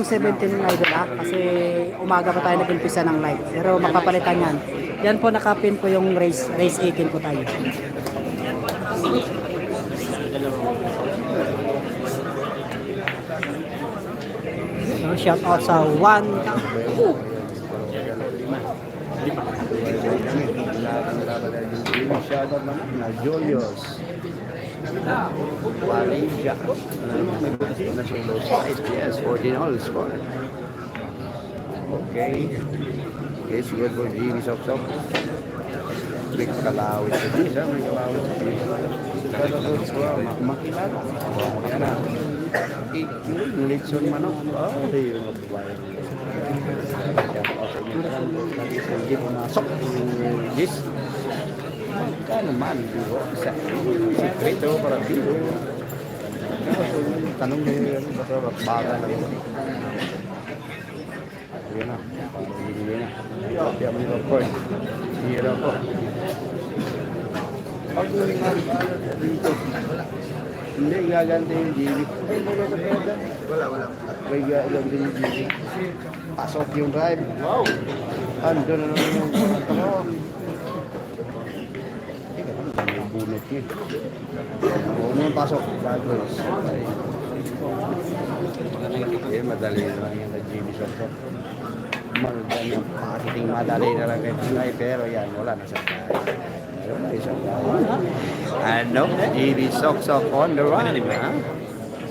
yung 17 idol ha, kasi umaga pa tayo nag-umpisa ng live. Pero mapapalitan yan. Yan po nakapin po yung race, race 18 po tayo. So, shout out sa one. Shoutout naman na Julius. Valencia. May buti na siya low side. Yes, 14 all score. Okay. Okay, sige po, Jimmy Sok Sok. May kalawit sa Jimmy, ha? May kalawit sa Jimmy. Makilala. Makilala. Yung Litson Manok. Oh, yung magbabayan. Pumasok. Yes. Magkano man, biro? Isa. Sekreto para biro. Tanong niyo yun, basta baga na yun. Yun na. Bibili na. Kaya may record. Hero ko. Pag dito, hindi gaganti yung GB. Wala, wala. May gaganti yung GB. Pasok yung drive. Wow! Ando na naman yung ano. Bunot yun. Ano yung pasok? Bagus. Eh, madali na lang yung GB Soto. Madali yung marketing madali na lang kay Pinay, pero yan, wala na sa kaya. Wala na sa kaya. Ano? GB Sok Sok on the run, ha?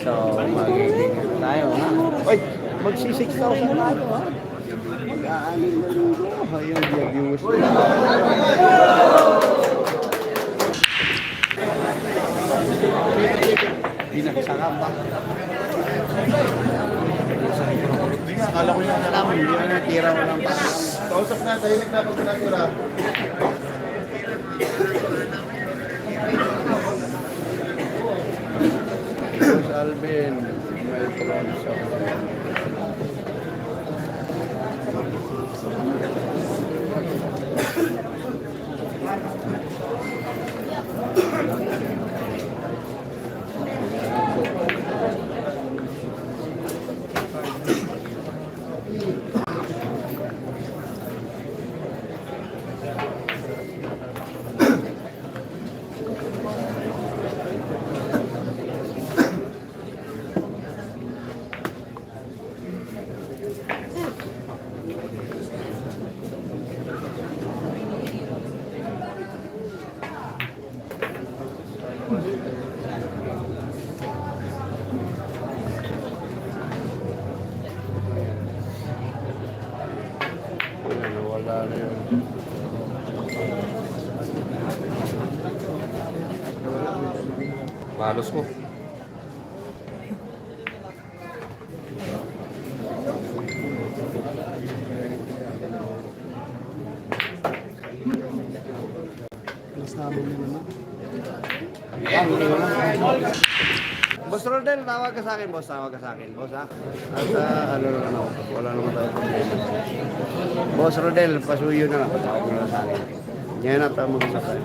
So, magiging tayo, ha? Uy, magsi 6,000 tayo, ha? Mag-aanin na linggo. Ayun, yung viewers. Pinakisakam ba? Akala ko yung alam, hindi na natira mo lang pa. Kausap na, tahimik na pag pinagura. Boss Alvin, may Bronson. Malos mo. Namin mo naman. Boss Rodel, tawag ka sa akin, boss. Tawag ka sa akin, boss, ha? At uh, ano na ano, wala naman tayo problema. Boss Rodel, pasuyo na lang. Tawag mo na sa akin. Yan na tayo mag-usap tayo.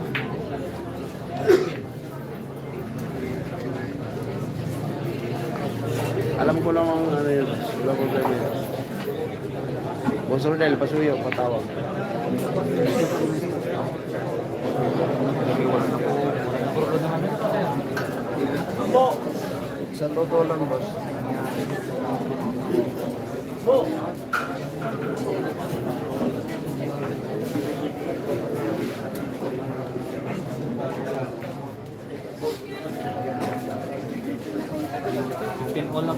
Alam ko namang ano yun, wala problema. yun. Boss Rodel, pasuyo, patawag. Sa totoo lang, boss. Pinball na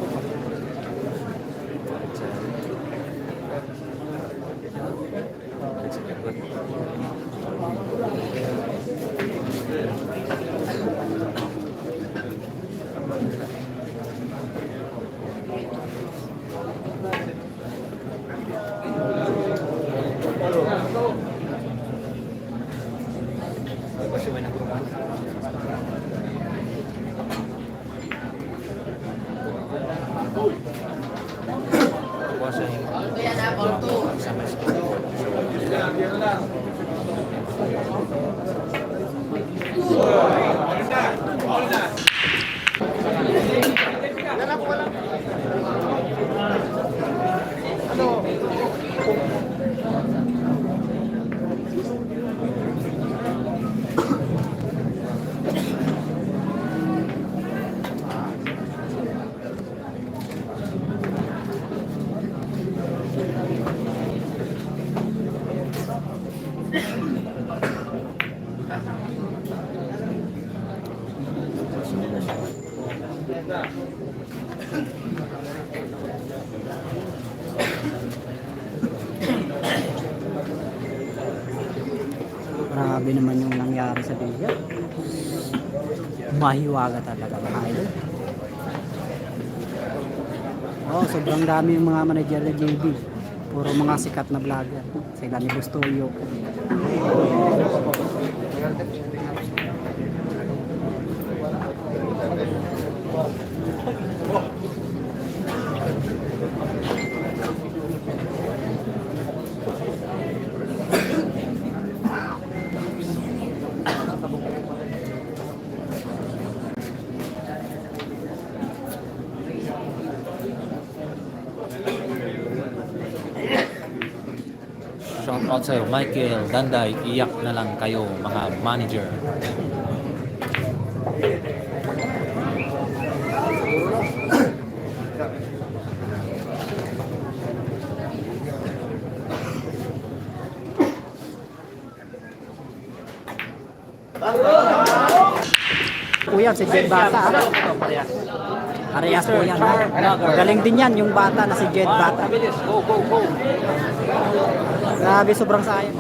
Grabe naman yung nangyari sa video. Mahiwaga talaga mga idol. Oh, sobrang dami yung mga manager ng JB. Puro mga sikat na vlogger. Sila ni Bustoyo. Oh. Out sa'yo, Michael, Danday, iyak na lang kayo mga manager. Yan, si Jed Bata. Parehas po yan. ah. Galing din yan, yung bata na si Jed Bata. Go, go, go! Grabe, sobrang sayang.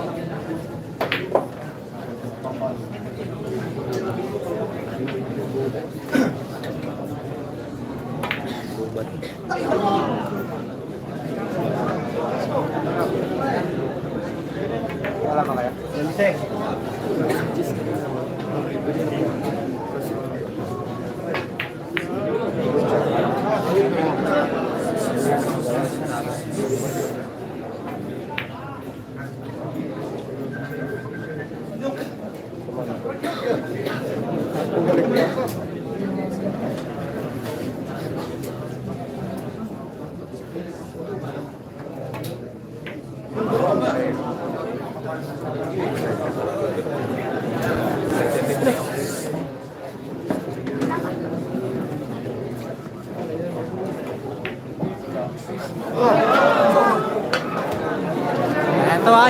Kaya? Ito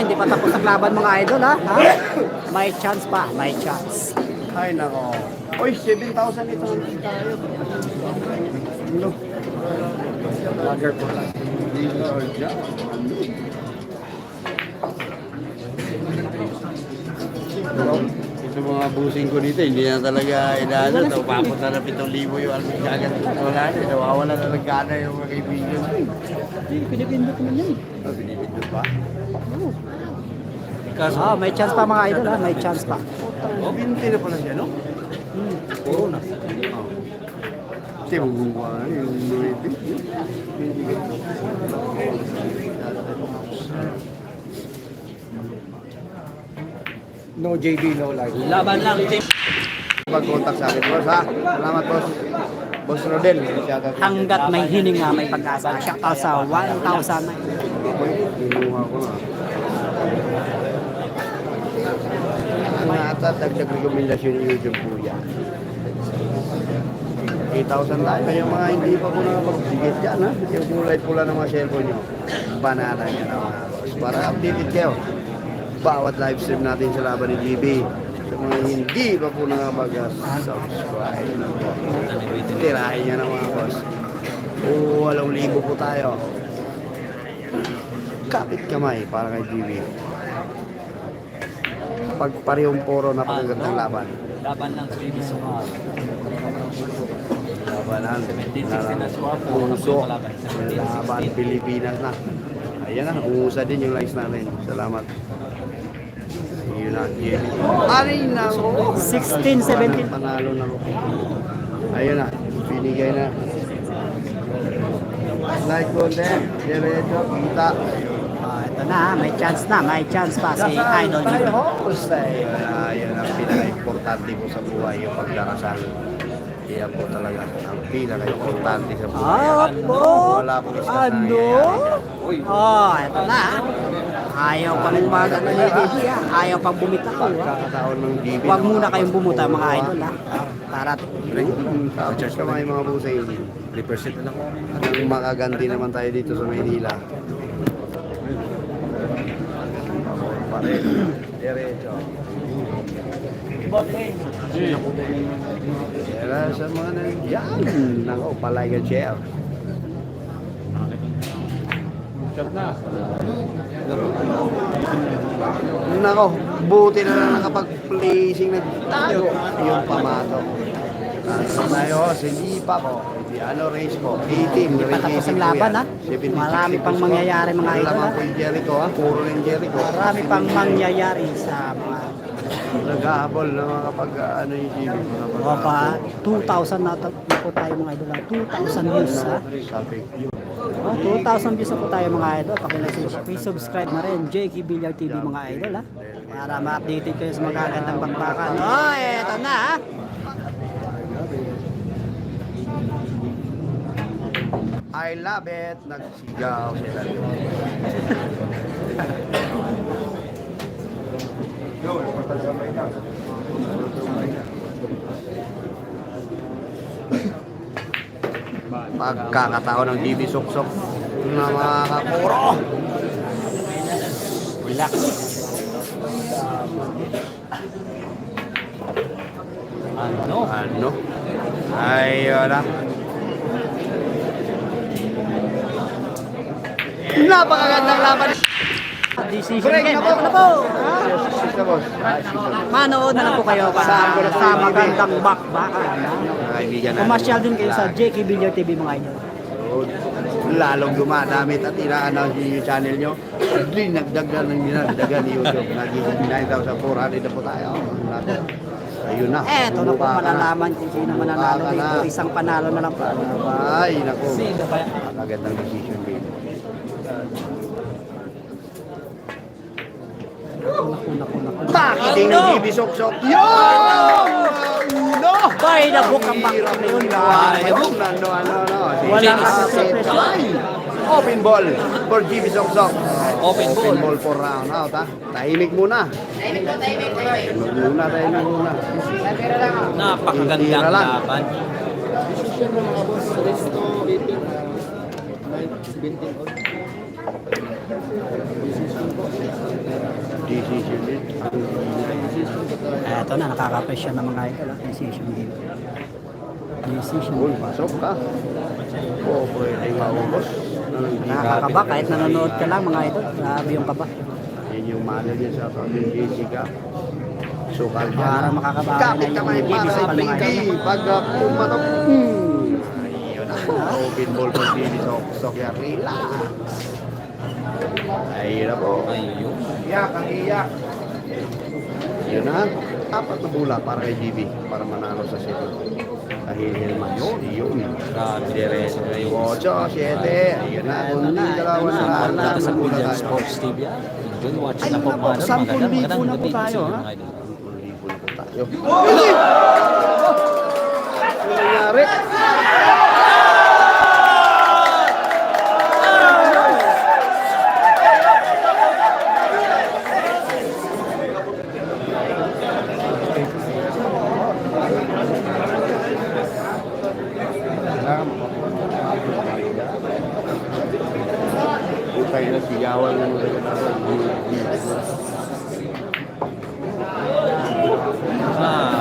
hindi pa tapos ang laban mga idol ha. ha? May chance pa, may chance. Ay, nako. Uy, 7,000 ito tayo. Lager po lang. Mga busing ko dito, hindi na talaga inaano. Ito, papunta na 7,000 yung almin agad. Wala na, nawawala na nagkana yung mga kaibigan. Pinipindot mo yan. Oh, binibindot pa. Kaso, Ah, may chance pa mga idol ha, may chance pa. Oh, binti na pala siya, no? puro na. Kasi magbubuha na yung mga No JB, no life. Laban lang, James. Pag-contact sa akin, boss, ha? Salamat, boss. Boss Rodel. Hanggat may hininga, may pag-asa. Shout out sa 1,000 na. Kinuha ko na. Ang ata, dagdag rekomendasyon yung YouTube po yan. 8,000 tayo. Kaya mga hindi pa po nakapag-sigit dyan, ha? Yung kulay pula ng mga cellphone nyo. Banana niya na mga. Para updated kayo. Bawat live stream natin sa laban ni GB. Sa mga hindi pa po nakapag-subscribe. Tirahin niya na mga boss. Oo, walong libo po tayo. Kapit kamay para kay GB. Pag parehong poro napakagandang laban. Laban lang, James. Uh, Labanan. 17-16 na score, puro na po Puso. yung kalaban. 17-16. Laban Pilipinas na. Ayan na, umusa din yung likes natin. Salamat. Yun na, yun. Aray na ko. 16, 17. Panalo na ko. Ayun na, binigay na. Like ko din. Diretso, kita. Ah, ito na, may chance na, may chance pa si Idol Jimmy. Ayun ang pinaka-importante po sa buhay, yung pagdarasal. Yan po talaga ang pinaka-importante sa buhay. Apo! Wala pong isang Ano? nangyayari. Oh, ito na. ha. Ayaw pang umaga na JB ha. Ayaw pang bumitaw ha. Pagkakataon ng DB. Huwag muna kayong bumuta mga idol ha. Para Tapos kamay mga busay. 3% na lang. At ang makaganti naman tayo dito sa Maynila. Pare, diretso. Kaya sa mga nandiyan. Nako, palay ka chair. Nako, buti na lang nakapag-placing na tayo. Yung pamato. Ano tayo, si Lipa ko. Si ano race ko, 18. pa tapos ang laban, ha? Marami pang mangyayari, mga po yung Jericho. Marami pang mangyayari sa mga Nag-ahabol na mga kapag ano yung pag- o pa 2,000 na po tayo mga idol. ha? 2,000 views ha. Sabi. Oh, 2,000 views na po tayo mga idol. Pakilike subscribe na rin. JK Billiard TV mga idol ha. Para ma-updated kayo sa mga gandang bakbakan. Oh, eto na ha. I love it. Nagsigaw sila. Pagkakataon ng DB Suksok na mga kapuro. Relax. Ano? Ano? Ay, wala. Napakagandang laban. Decision Break game. na po. Ah. Manood na lang po kayo para sa magandang bakbakan. Mga kaibigan natin. Pumasyal din kayo sa JK Billiard TV mga idol. lalong dumadamit at ina-announce yung channel nyo. Dinagdagan ng dinagdagan ni YouTube. Naging 9,400 na po tayo. Ayun na. Eto na po malalaman kung sino mananalo dito. Isang panalo na lang po. Ay, naku. Magandang decision game. Naku, naku, naku. Pakiting ng TV Sok-Sok. Yun! Uno! By the book ang bakit na yun. By the book. Ano, ano, ano. Si Wala James ka sa Set. presyo. Ay! Open ball for GB Sok-Sok. Open ball. Open ball for round out ha. Tahimik muna. Tahimik mo, tahimik, tahimik. Muna, tahimik muna. Tira Napakagandang lang. laban. Decision din. Eto na, nakaka-pressure ng mga idol. Decision game. Decision Uy, game. pasok ka. Oo, pwede maubos. Nakakakaba kahit nanonood ka lang mga idol. Grabe yung kaba. Yan yung malo niya sa pamilya Jessica. Sukal niya. Para makakabawi Kapit na yung para sa pinky. Pag uh, pumatok. Ayun na. Open ball for Billy Sok. Sok yan. Relax. Na po. Ayun. Iyak ang iyak. Yun na. Apat na bola para kay GB para manalo sa set. Dahil Hilman yun, yun. Grabe. 8, 7. Ayun na. Kundi dalawa na. Apat na Billiard tayo. Sports TV. watching Ay, na po. 10,000 Magandang na po tayo, sa inyo, ha? mga idol. Libo na po tayo. Ano nangyari? Ligawan Nah